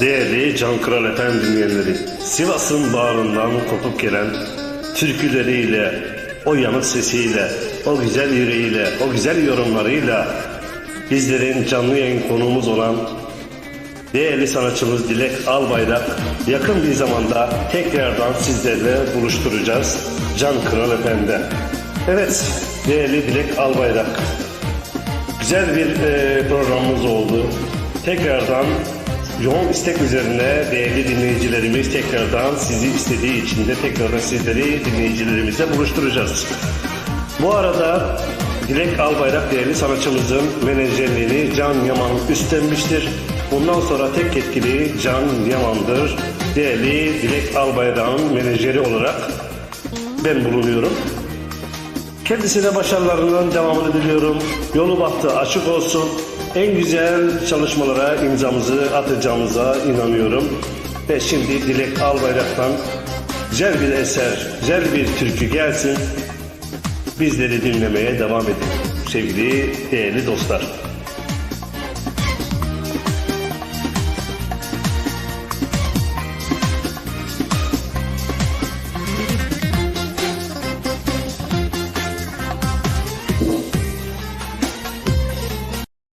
Değerli Can Kral FM dinleyenleri, Sivas'ın bağrından kopup gelen türküleriyle, o yanık sesiyle, o güzel yüreğiyle, o güzel yorumlarıyla bizlerin canlı yayın konuğumuz olan değerli sanatçımız Dilek Albayrak yakın bir zamanda tekrardan sizlerle buluşturacağız Can Kral FM'de. Evet, değerli Dilek Albayrak, Güzel bir e, programımız oldu. Tekrardan yoğun istek üzerine değerli dinleyicilerimiz tekrardan sizi istediği için de tekrardan sizleri dinleyicilerimizle buluşturacağız. Bu arada Dilek Albayrak değerli sanatçımızın menajerliğini Can Yaman üstlenmiştir. Bundan sonra tek yetkili Can Yaman'dır. Değerli Dilek Albayrak'ın menajeri olarak ben bulunuyorum. Kendisine başarılarının devamını diliyorum. Yolu bahtı açık olsun. En güzel çalışmalara imzamızı atacağımıza inanıyorum. Ve şimdi Dilek Albayrak'tan güzel bir eser, güzel bir türkü gelsin. Bizleri dinlemeye devam edin. Sevgili, değerli dostlar.